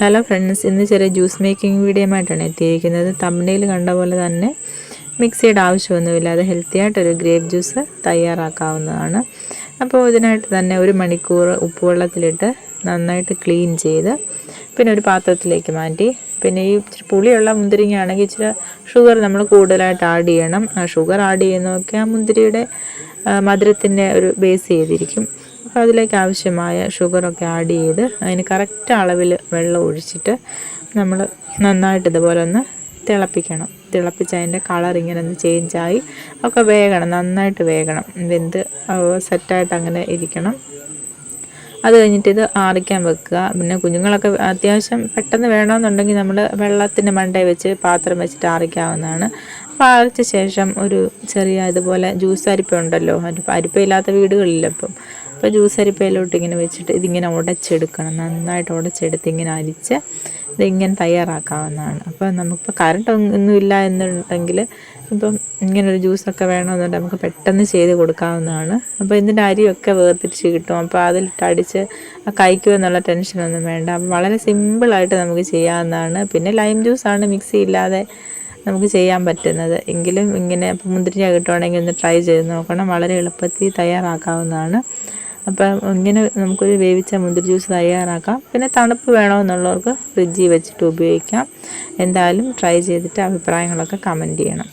Hello friends ഇന്ന് ചെറിയ juice making വീഡിയോമായിട്ടാണ് എത്തിയിരിക്കുന്നത്. തമിഴിൽ കണ്ട പോലെ തന്നെ മിക്സിയുടെ ആവശ്യമൊന്നുമില്ലാതെ ഹെൽത്തി ആയിട്ടൊരു ഗ്രേപ്പ് ജ്യൂസ് തയ്യാറാക്കാവുന്നതാണ്. അപ്പോൾ ഇതിനായിട്ട് തന്നെ ഒരു മണിക്കൂർ ഉപ്പുവെള്ളത്തിലിട്ട് നന്നായിട്ട് ക്ലീൻ ചെയ്ത് പിന്നെ ഒരു പാത്രത്തിലേക്ക് മാറ്റി. പിന്നെ ഈ ഇച്ചിരി പുളിയുള്ള മുന്തിരിങ്ങ ആണെങ്കിൽ ഇച്ചിരി ഷുഗർ നമ്മൾ കൂടുതലായിട്ട് ആഡ് ചെയ്യണം. ആ ഷുഗർ ആഡ് ചെയ്യുന്നതൊക്കെ ആ മുന്തിരിയുടെ മധുരത്തിന്റെ ഒരു ബേസ് ചെയ്തിരിക്കും. അപ്പോൾ അതിലേക്ക് ആവശ്യമായ ഷുഗറൊക്കെ ആഡ് ചെയ്ത് അതിന് കറക്റ്റ് അളവിൽ വെള്ളം ഒഴിച്ചിട്ട് നമ്മൾ നന്നായിട്ട് ഇതുപോലെ ഒന്ന് തിളപ്പിക്കണം. തിളപ്പിച്ച് അതിന്റെ കളർ ഇങ്ങനെ ഒന്ന് ചേഞ്ചായി ഒക്കെ വേകണം നന്നായിട്ട് വേകണം. വെന്ത് സെറ്റായിട്ട് അങ്ങനെ ഇരിക്കണം. അത് കഴിഞ്ഞിട്ട് ഇത് ആറിക്കാൻ വെക്കുക. പിന്നെ കുഞ്ഞുങ്ങളൊക്കെ അത്യാവശ്യം പെട്ടെന്ന് വേണമെന്നുണ്ടെങ്കിൽ നമ്മൾ വെള്ളത്തിന്റെ മണ്ടയിൽ വെച്ച് പാത്രം വെച്ചിട്ട് ആറിക്കാവുന്നതാണ്. അപ്പോൾ ആറിച്ച ശേഷം ഒരു ചെറിയ ഇതുപോലെ ജ്യൂസ് അരിപ്പ ഉണ്ടല്ലോ. അരിപ്പയില്ലാത്ത വീടുകളില്ല ഇപ്പം. അപ്പോൾ ജ്യൂസ് അരിപ്പയിലോട്ട് ഇങ്ങനെ വെച്ചിട്ട് ഇതിങ്ങനെ ഉടച്ചെടുക്കണം. നന്നായിട്ട് ഉടച്ചെടുത്ത് ഇങ്ങനെ അരിച്ച് ഇതിങ്ങനെ തയ്യാറാക്കാവുന്നതാണ്. അപ്പോൾ നമുക്കിപ്പോൾ കറണ്ട് ഒന്നുമില്ല എന്നുണ്ടെങ്കിൽ ഇപ്പം ഇങ്ങനൊരു ജ്യൂസൊക്കെ വേണമെന്നുണ്ടെങ്കിൽ നമുക്ക് പെട്ടെന്ന് ചെയ്ത് കൊടുക്കാവുന്നതാണ്. അപ്പോൾ ഇതിന്റെ അരിയൊക്കെ വേർതിരിച്ച് കിട്ടും. അപ്പോൾ അതിലിട്ട് അടിച്ച് കഴിക്കുക എന്നുള്ള ടെൻഷനൊന്നും വേണ്ട. അപ്പം വളരെ സിമ്പിളായിട്ട് നമുക്ക് ചെയ്യാവുന്നതാണ്. പിന്നെ ലൈം ജ്യൂസാണ് മിക്സി ഇല്ലാതെ നമുക്ക് ചെയ്യാൻ പറ്റുന്നത്. എങ്കിലും ഇങ്ങനെ മുന്തിരിങ്ങ കിട്ടുവാണെങ്കിൽ ഒന്ന് ട്രൈ ചെയ്ത് നോക്കണം. വളരെ എളുപ്പത്തിൽ തയ്യാറാക്കാവുന്നതാണ്. അപ്പം ഇങ്ങനെ നമുക്കൊരു വേവിച്ച മുന്തിരി ജ്യൂസ് തയ്യാറാക്കാം. പിന്നെ തണുപ്പ് വേണമെന്നുള്ളവർക്ക് ഫ്രിഡ്ജിൽ വെച്ചിട്ട് ഉപയോഗിക്കാം. എന്തായാലും ട്രൈ ചെയ്തിട്ട് അഭിപ്രായങ്ങളൊക്കെ കമന്റ് ചെയ്യണം.